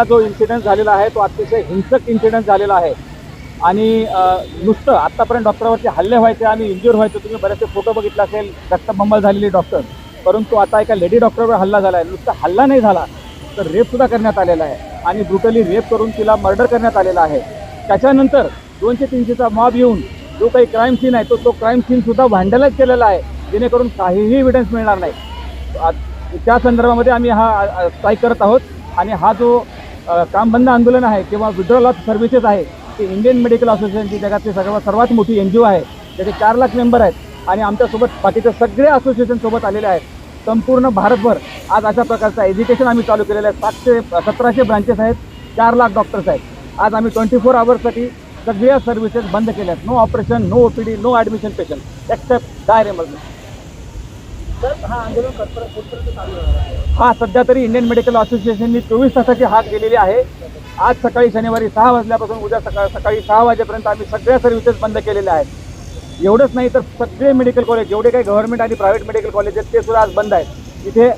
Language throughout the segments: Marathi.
कालला जो इन्सिडेंट झालेला आहे तो अतिशय हिंसक इन्सिडेंट झालेला आहे. आणि नुसतं आत्तापर्यंत डॉक्टरवरती हल्ले व्हायचे आणि इंज्युअर व्हायचे तुम्ही बरेचसे फोटो बघितला असेल रक्तबंबल झालेली डॉक्टर परंतु आता एका लेडी डॉक्टरवर हल्ला झाला आहे नुसता हल्ला नाही झाला तर रेपसुद्धा करण्यात आलेला आहे. आणि ब्रुटली रेप करून तिला मर्डर करण्यात आलेला आहे. त्याच्यानंतर दोनशे तीनशेचा मॉब येऊन जो काही क्राईम सीन आहे तो तो क्राईम सीनसुद्धा व्हँडलाइज केलेला आहे जेणेकरून काहीही एव्हिडन्स मिळणार नाही. त्या संदर्भामध्ये आम्ही हा स्ट्राईक करत आहोत. आणि हा जो काम बंद आंदोलन आहे किंवा विड्रॉल ऑफ सर्व्हिसेस आहे ते इंडियन मेडिकल असोसिएशनची जगातली सगळ्यात सर्वात मोठी एन जी ओ आहे त्याचे चार लाख मेंबर आहेत आणि आमच्यासोबत बाकीच्या सगळे असोसिएशनसोबत आलेले आहेत. संपूर्ण भारतभर आज अशा प्रकारचं एज्युकेशन आम्ही चालू केलेलं आहे. सातशे सतराशे ब्रांचेस आहेत चार लाख डॉक्टर्स आहेत. आज आम्ही ट्वेंटी फोर आवर्ससाठी सगळ्या सर्व्हिसेस बंद केल्या आहेत no operation no O P D no admission patient except dire emergency हा सध्या तरी इंडियन मेडिकल असोसिएशननी चोवीस तासाची हात गेलेली आहे. आज सकाळी शनिवारी सहा वाजल्यापासून उद्या सकाळ सकाळी सहा वाजेपर्यंत आम्ही सगळ्या सर्व्हिसेस बंद केलेल्या आहेत. एवढंच नाही तर सगळे मेडिकल कॉलेज जेवढे काही गव्हर्नमेंट आणि प्रायव्हेट मेडिकल कॉलेज आहेत ते सुद्धा आज बंद आहेत. इथे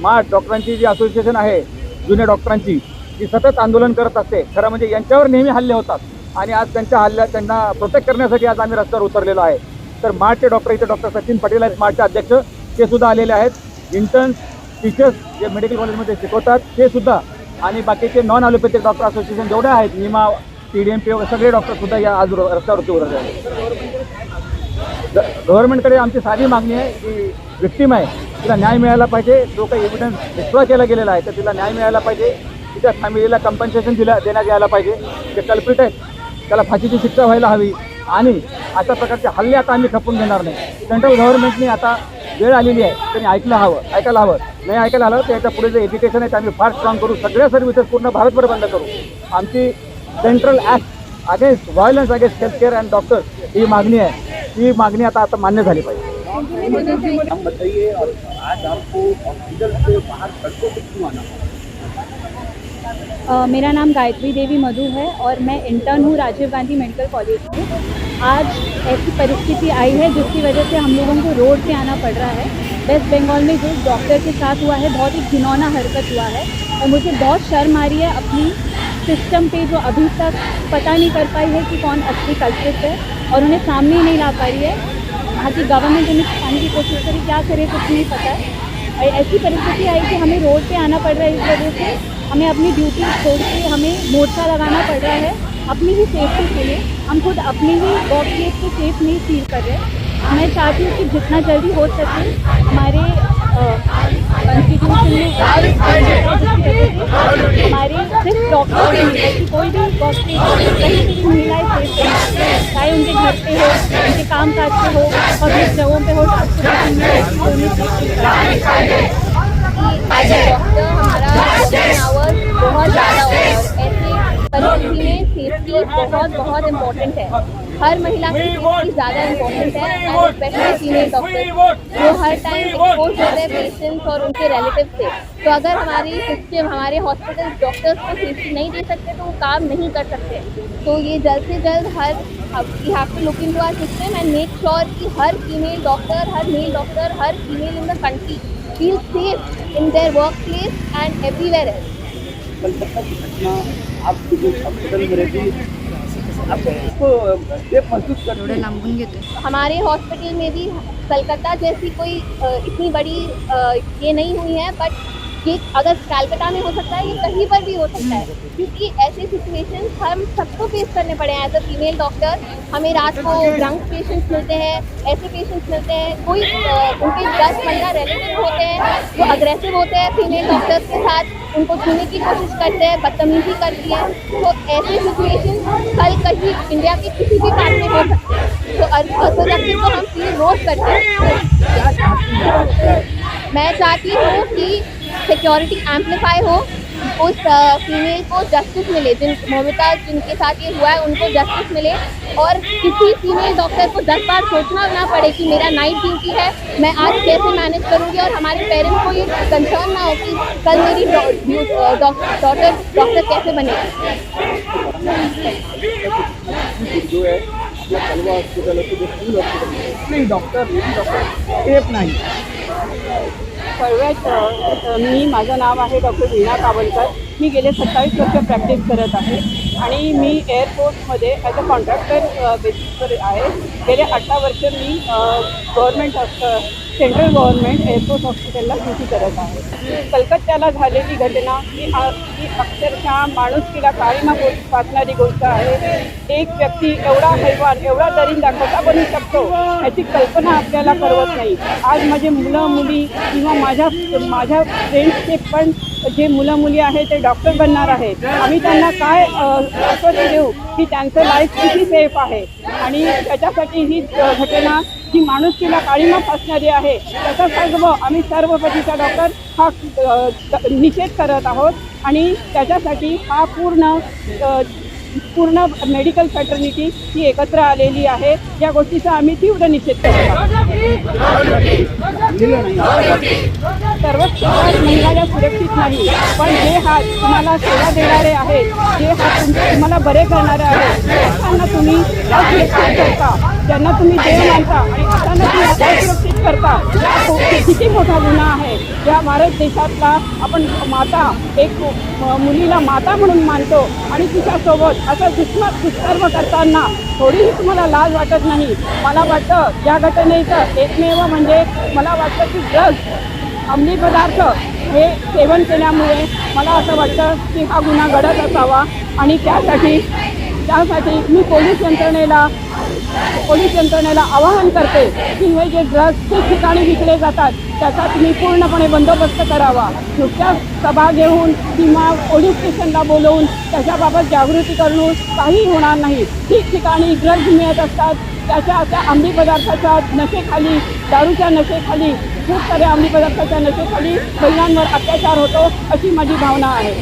माठ डॉक्टरांची जी असोसिएशन आहे जुन्या डॉक्टरांची ती सतत आंदोलन करत असते. खरं म्हणजे यांच्यावर नेहमी हल्ले होतात. आणि आज त्यांच्या हल्ल्या त्यांना प्रोटेक्ट करण्यासाठी आज आम्ही रस्त्यावर उतरलेलो आहे. तर माठचे डॉक्टर इथे डॉक्टर सचिन पटेल आहेत माठचे अध्यक्ष. ते सुद्धा आलेले आहेत. इंटर्न्स टीचर्स जे मेडिकल कॉलेजमध्ये शिकवतात ते सुद्धा. आणि बाकीचे नॉन ॲलोपॅथिक डॉक्टर असोसिएशन जेवढे आहेत Nima T D M P सगळे डॉक्टरसुद्धा या आज रस्त्यावरती उतरले आहेत. ग- गव्हर्नमेंटकडे आमची साधी मागणी आहे की विक्टीम आहे तिला न्याय मिळायला पाहिजे. जो काही एव्हिडन्स डिस्ट्रॉय केला गेलेला आहे तर तिला न्याय मिळायला पाहिजे. तिच्या फॅमिलीला कंपन्सेशन दिला देण्यात यायला पाहिजे. जे कल्पिट आहेत. त्याला फाशीची शिक्षा व्हायला हवी. आणि अशा प्रकारचे हल्ले आता आम्ही खपून घेणार नाही. सेंट्रल गव्हर्नमेंटने आता वेळ आलेली आहे. त्यांनी ऐकलं हवं ऐकायला हवं. नाही ऐकायला आलं तर याच्यापुढे जे एज्युकेशन आहे ते आम्ही फार स्ट्रॉंग करू. सगळ्या सर्व्हिसेस पूर्ण भारतभर बंद करू. आमची central act against violence against health care and doctors ही मागणी आहे. ही मागणी आता आता मान्य झाली पाहिजे. हम बताइए और आज आपको हॉस्पिटल से बाहर सड़कों क्यों आना मेरा नाम गायत्री देवी मधु है और मैं इंटर्न हूँ राजीव गांधी मेडिकल कॉलेज में। आज ऐसी परिस्थिति आई है जिसकी वजह से हम लोगों को रोड पे आना पड़ रहा है। वेस्ट बंगाल में जो डॉक्टर के साथ हुआ है, बहुत ही घिनौना हरकत हुआ है और मुझे बहुत शर्म आ रही है अपनी सिस्टम पे जो अभी तक पता नहीं कर पाई है कि कौन असली कल्प्रिट है और उन्हें सामने ही नहीं ला पा रही है। वहाँ की गवर्नमेंट उन्हें छुपाने की कोशिश करी क्या करे कुछ नहीं पता। है ऐसी परिस्थिति आई कि हमें रोड पे आना पड़ रहा है इस वजह से। हमें अपनी ड्यूटी छोड़ के हमें मोर्चा लगाना पड़ रहा है अपनी ही सेफ्टी के लिए। हम खुद अपने ही वर्क प्लेस को सेफ़ नहीं फील कर रहे। मैं चाहती हूँ कि जितना जल्दी हो सके हमारे कॉन्स्टिट्यूशन में हमारे सिर्फ़ डॉक्टर के कोई भी वर्क प्लेस कहीं भी महिलाएँ सेफ़ चाहे उनके घर पे हो, उनके काम काज पे हो पब्लिक जगहों पे हो ट्रांसपोर्टेशन में ऐसी कोई सेफ्टी आज डॉक्टर हमारा वर्किंग आवर्स बहुत ज़्यादा हो रहा है और ऐसे परिस्थिति में सेफ्टी बहुत बहुत इम्पोर्टेंट है हर महिला के सेफ्टी ज़्यादा इम्पोर्टेंट है। एंड स्पेशली फीमेल डॉक्टर जो हर टाइम एक्सपोज होते हैं पेशेंट्स और उनके रिलेटिव से तो अगर हमारी सिस्टम हमारे हॉस्पिटल डॉक्टर्स को सेफ्टी नहीं दे सकते तो वो काम नहीं कर सकते। तो ये जल्द से जल्द हर we have to look into our system and make sure कि हर फीमेल डॉक्टर हर male doctor her female in the country feel safe in their workplace and everywhere else. Calcutta की घटना आप जो हॉस्पिटल में रहती महसूस कर लांबून घेते हमारे हॉस्पिटल में भी कलकत्ता जैसी कोई इतनी बड़ी ये नहीं हुई है बट ये अगर कलकत्ता में हो सकता है ये कहीं पर भी हो सकता है क्योंकि ऐसे सिचुएशन हम सबको फेस करने पड़े हैं। एज अ फीमेल डॉक्टर हमें रात को ड्रंक पेशेंट्स मिलते हैं ऐसे पेशेंट्स मिलते हैं कोई उनके दस पंद्रह रिलेटिव होते हैं जो अग्रेसिव होते हैं फीमेल डॉक्टर्स के साथ उनको छूने की कोशिश करते हैं बदतमीजी करती है। तो ऐसे सिचुएशन कल कहीं इंडिया के किसी भी पार्ट में हो सकते हैं। तो असुरक्षित को हम फील रोज करते हैं? मैं चाहती हूँ कि सिक्योरिटी एम्पलीफाई हो उस फीमेल को जस्टिस मिले जिन मोमिता जिनके साथ ये हुआ है उनको जस्टिस मिले। और किसी फीमेल डॉक्टर को दस बार सोचना ना पड़े कि मेरा नाइट ड्यूटी है मैं आज कैसे मैनेज करूँगी और हमारे पेरेंट्स को ये कंसर्न ना हो कि कल मेरी डॉक्टर डॉक्टर कैसे बनेगी। जो है हॉस्पिटल असतो जे हॉस्पिटल कुठलेही डॉक्टर डॉक्टर सेफ़ नाही कळव्यात मी माझं नाव आहे डॉक्टर वीणा कावलकर. मी गेले सत्तावीस वर्ष प्रॅक्टिस करत आहे आणि मी एअरपोर्टमध्ये ॲज अ कॉन्ट्रॅक्टर बेसिसवर आहे. गेले अठरा वर्ष मी गव्हर्मेंट सेंट्रल गव्हर्नमेंट एअरपोर्ट हॉस्पिटलला ड्युटी करत आहे. कलकत्त्याला झालेली घटना ही आ- ही अक्षरशः माणुसकीला काळीमा गोष्ट वाचणारी गोष्ट आहे. एक व्यक्ती एवढा हैवान एवढा दरिंदा दाखवता बनू शकतो याची कल्पना आपल्याला करवत नाही. आज माझे मुलं मुली किंवा माझ्या माझ्या फ्रेंड्सचे पण जे मुलं मुली आहेत ते डॉक्टर बनणार आहेत. आम्ही त्यांना काय अ, आश्वासन देऊ की त्यांचं लाईफ किती सेफ आहे? आणि त्याच्यासाठी ही घटना जी माणुसकीला काळीमा फासणारी आहे त्याचा सर्व आम्ही सर्व पतीचा डॉक्टर हा निषेध करत आहोत. आणि त्याच्यासाठी हा पूर्ण पूर्ण मेडिकल फॅटर्निटी ही एकत्र आलेली आहे. या गोष्टीचा आम्ही तीव्र निषेध करत आहोत. सर्वच क्षेत्रात महिला या सुरक्षित नाही. पण जे हात तुम्हाला सेवा देणारे आहेत. जे हात तुमचे तुम्हाला बरे करणारे आहेत. त्यांना तुम्ही असुरक्षित करता. ज्यांना तुम्ही देव मानता आणि त्यांना तुम्ही असुरक्षित करता. हा खूप- किती मोठा गुन्हा आहे. या भारत देशातला आपण माता एक मुलीला माता म्हणून मानतो आणि तिच्यासोबत असं दुष्म दुष्कर्म करताना थोडीही तुम्हाला लाज वाटत नाही. मला वाटतं या घटनेचं एकमेव म्हणजे मला वाटतं की ड्रग्ज अंमली पदार्थ हे सेवन केल्यामुळे मला असं वाटतं की हा गुन्हा घडत असावा आणि त्यासाठी त्यासाठी मी पोलीस यंत्रणेला पोलीस यंत्रणेला आवाहन करते की हे जे ड्रग्ज ठिकाणी विकले जातात त्याचा तुम्ही पूर्णपणे बंदोबस्त करावा. नुकत्याच सभा घेऊन किंवा पोलीस स्टेशनला बोलवून त्याच्याबाबत जागृती करून काही होणार नाही. ठिकठिकाणी ड्रग्ज मिळत असतात त्याच्या त्या अंमली पदार्थाच्या नशेखाली दारूच्या नशेखाली खूप साऱ्या अंमली पदार्थाच्या नशेखाली महिलांवर अत्याचार होतो अशी माझी भावना आहे.